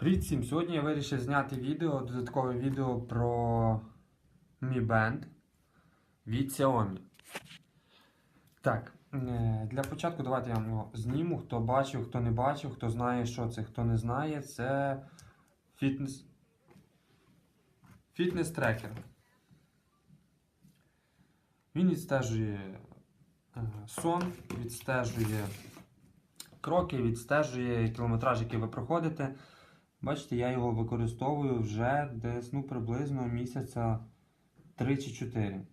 Привіт всім! Сьогодні я вирішив зняти відео, додаткове відео про Mi Band від Xiaomi. Так, е, для початку давайте я вам його зніму. Хто бачив, хто не бачив, хто знає, що це, хто не знає, це фітнес. Фітнес-трекер. Він відстежує е, сон, відстежує кроки, відстежує кілометраж, який ви проходите. Бачите, я його використовую вже десь ну, приблизно місяця 3 чи 4.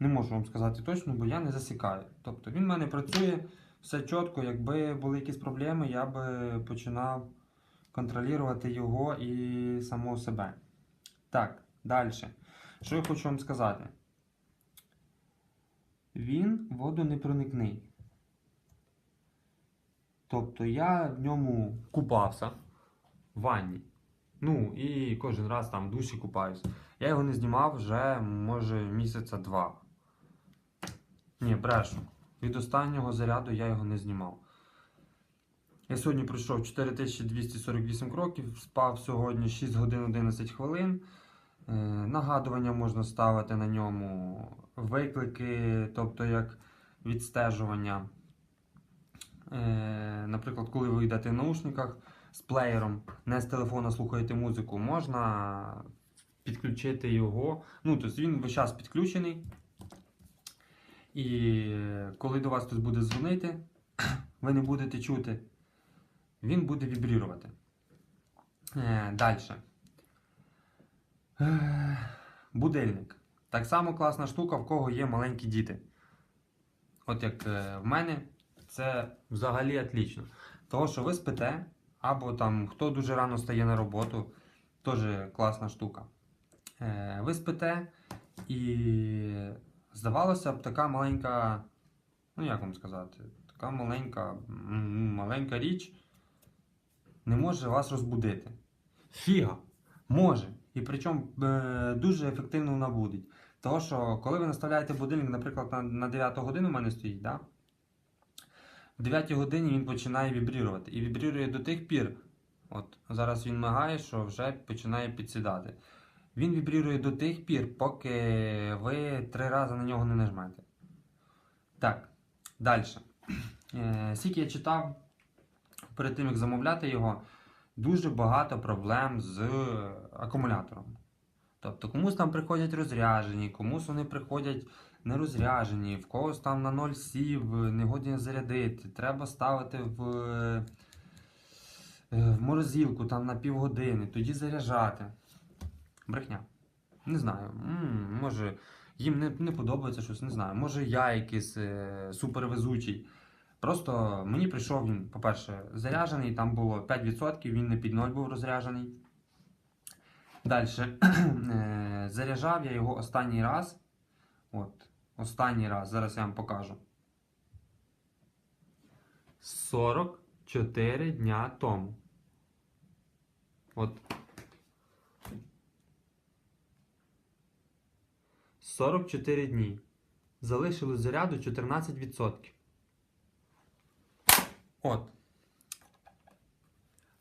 Не можу вам сказати точно, бо я не засікаю. Тобто він в мене працює все чітко. Якби були якісь проблеми, я би починав контролювати його і самого себе. Так, далі. Що я хочу вам сказати? Він водонепроникний. Тобто я в ньому купався в ванні. Ну, і кожен раз там в душі купаюсь. Я його не знімав вже, може, місяця два. Ні, брешу. Від останнього заряду я його не знімав. Я сьогодні пройшов 4248 кроків, спав сьогодні 6 годин 11 хвилин. Е, Нагадування можна ставити на ньому, виклики, тобто як відстежування. Е, Наприклад, коли ви йдете в наушниках з плеєром, не з телефона слухаєте музику, можна підключити його. Ну, тобто він весь час підключений. І коли до вас хтось буде дзвонити, ви не будете чути, він буде вібрірувати. Е, Далі. Е, Будильник. Так само класна штука, в кого є маленькі діти. От як в мене, це взагалі отлично. Того, що ви спите, або там хто дуже рано стає на роботу, теж класна штука. Е, Ви спите, і здавалося б, така маленька, ну як вам сказати, така маленька, маленька річ не може вас розбудити. Фіга! Може. І причому е, дуже ефективно вона буде. Того, що коли ви наставляєте будильник, наприклад, на, на 9 годину у мене стоїть, да? В 9 годині він починає вібрірувати. І вібрірує до тих пір. От зараз він мигає, що вже починає підсідати. Він вібрірує до тих пір, поки ви три рази на нього не нажмете. Так, далі. Е, Скільки я читав перед тим, як замовляти його, дуже багато проблем з акумулятором. Тобто комусь там приходять розряджені, комусь вони приходять не розряджені, в когось там на 0 сів, не годні зарядити. Треба ставити в, е, в морозилку там на півгодини, тоді заряджати. Брехня. Не знаю. М, може їм не, не подобається щось, не знаю. Може я якийсь е, супервезучий. Просто мені прийшов він, по-перше, заряджений, там було 5%, він не під 0 був розряджений. Далі заряджав я його останній раз. От, останній раз, зараз я вам покажу. 44 дня тому. От. 44 дні. Залишилось заряду 14%. От.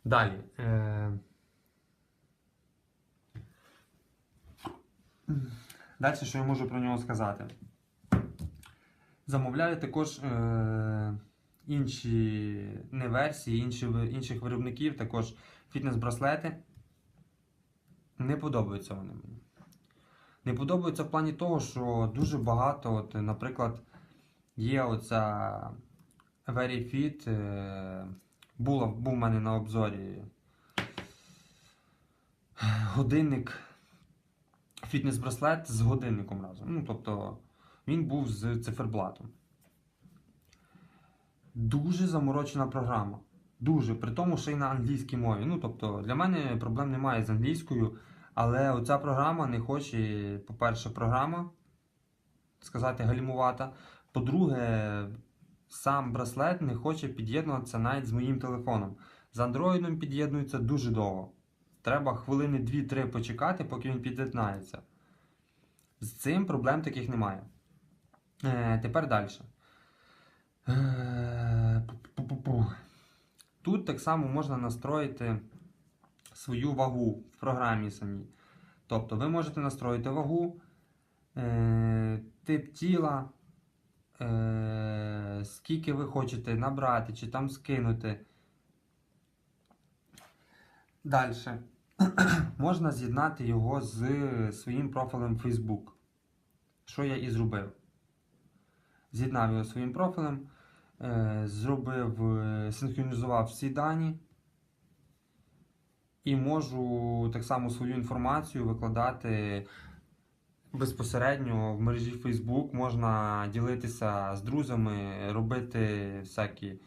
Далі. Е... Далі, що я можу про нього сказати? Замовляю також е... інші не версії, інші, інших виробників, також фітнес-браслети. Не подобаються вони мені. Не подобаються в плані того, що дуже багато, от, наприклад, є оця Very Fit. е, був в мене на обзорі годинник, фітнес-браслет з годинником разом. Ну, тобто він був з циферблатом. Дуже заморочена програма. Дуже. При тому, що й на англійській мові. Ну, тобто, для мене проблем немає з англійською, але оця програма не хоче, по-перше, програма, сказати, гальмувата. По-друге, сам браслет не хоче під'єднуватися навіть з моїм телефоном. З Android під'єднується дуже довго. Треба хвилини 2-3 почекати, поки він під'єднається. З цим проблем таких немає. Е, тепер далі. Е. Тут так само можна настроїти свою вагу в програмі самій. Тобто ви можете настроїти вагу, е, тип тіла, скільки ви хочете набрати чи там скинути. Далі. Можна з'єднати його з своїм профілем Facebook. Що я і зробив. З'єднав його своїм профілем, е, зробив, е, синхронізував всі дані. І можу так само свою інформацію викладати безпосередньо в мережі Facebook. Можна ділитися з друзями, робити всякі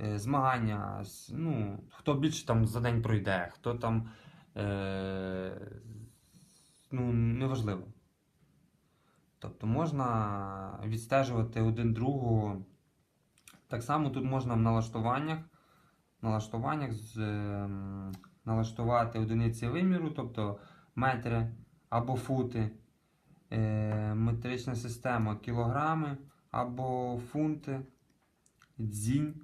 е, змагання. Ну, хто більше там за день пройде, хто там. Е, ну, неважливо. Тобто можна відстежувати один другого. Так само тут можна в налаштуваннях, налаштуваннях з, ем, налаштувати одиниці виміру, тобто метри або фути, е, метрична система кілограми або фунти, дзінь.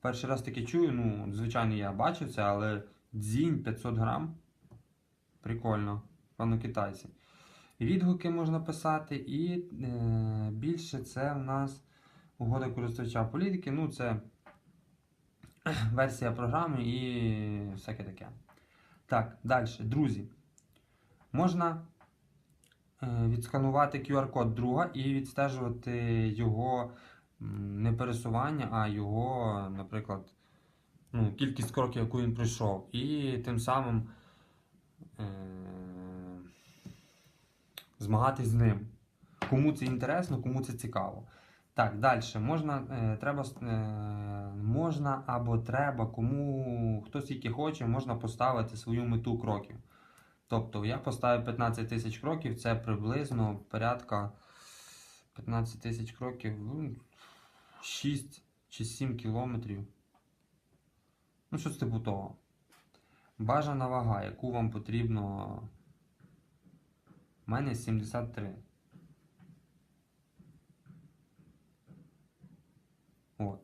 Перший раз таке чую, ну, звичайно, я бачив це, але дзінь 500 грам. Прикольно, певно, китайці. Відгуки можна писати, і е, більше це в нас угода користувача політики. Ну, це версія програми і всяке таке. Так, далі, друзі. Можна е, відсканувати QR-код друга і відстежувати його не пересування, а його, наприклад, ну, кількість кроків, яку він пройшов. І тим самим е, змагатись з ним. Кому це інтересно, кому це цікаво. Так, далі. Можна, е, треба, е, можна або треба, кому хто скільки хоче, можна поставити свою мету кроків. Тобто я поставив 15 тисяч кроків, це приблизно порядка 15 тисяч кроків, ну, 6 чи 7 кілометрів. Ну, щось типу того. Бажана вага, яку вам потрібно. У мене 73. От.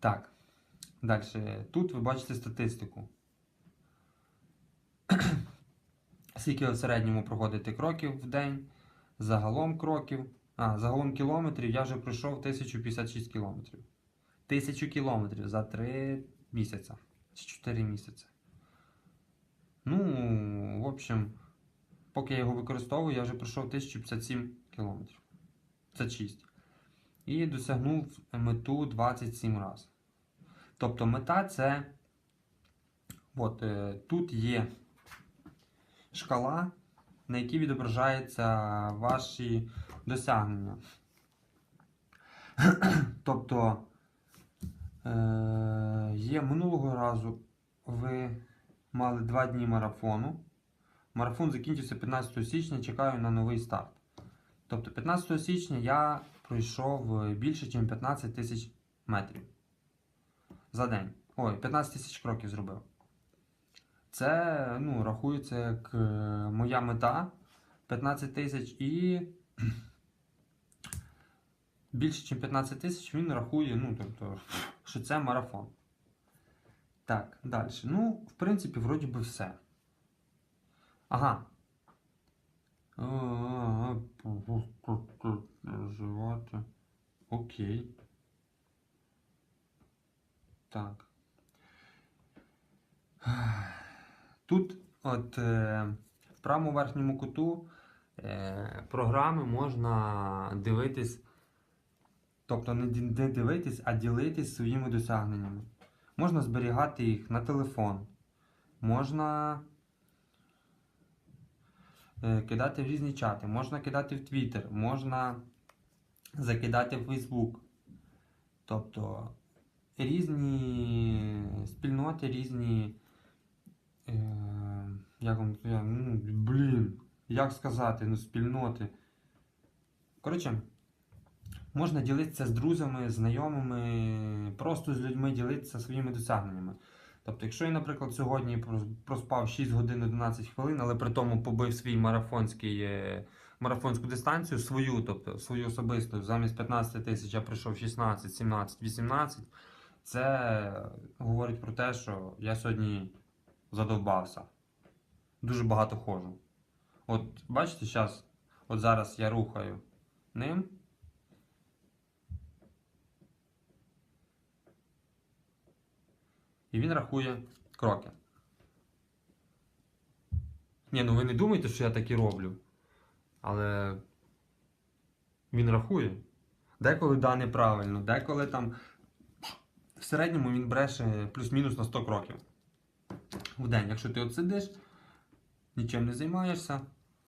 Так. Далі. Тут ви бачите статистику. Скільки в середньому проходите кроків в день, загалом кроків, а, загалом кілометрів я вже пройшов 1056 кілометрів. 1000 кілометрів за 3 місяці чи 4 місяці. Ну, в общем, поки я його використовую, я вже пройшов 1057 кілометрів. Це 6. І досягнув мету 27 разів. Тобто мета це. От, е, тут є шкала, на якій відображаються ваші досягнення. тобто е, є минулого разу ви мали 2 дні марафону. Марафон закінчився 15 січня, чекаю на новий старт. Тобто 15 січня я пройшов е, більше, ніж 15 тисяч метрів за день. Ой, 15 тисяч кроків зробив. Це ну, рахується як е, моя мета 15 тисяч і більше, ніж 15 тисяч він рахує, ну, тобто, що це марафон. Так, далі. Ну, в принципі, вроді би все. Ага. Животи. Окей. Так. Тут, от е, в правому верхньому куту е, програми можна дивитись, тобто не, дивитись, а ділитись своїми досягненнями. Можна зберігати їх на телефон, можна кидати в різні чати, можна кидати в Twitter, можна закидати в Facebook. Тобто різні спільноти, різні. Е, як вам ну, блін, як сказати, ну, спільноти. Коротше, можна ділитися з друзями, знайомими, просто з людьми ділитися своїми досягненнями. Тобто, якщо я, наприклад, сьогодні проспав 6 годин 11 хвилин, але при тому побив свій марафонський, е, марафонську дистанцію, свою, тобто свою особисту, замість 15 тисяч я пройшов 16, 17, 18. це говорить про те, що я сьогодні задовбався. Дуже багато ходжу. От бачите, зараз, от зараз я рухаю ним. І він рахує кроки. Ні, ну ви не думайте, що я так і роблю. Але він рахує. Деколи да неправильно, деколи там в середньому він бреше плюс-мінус на 100 кроків в день. Якщо ти от сидиш, нічим не займаєшся,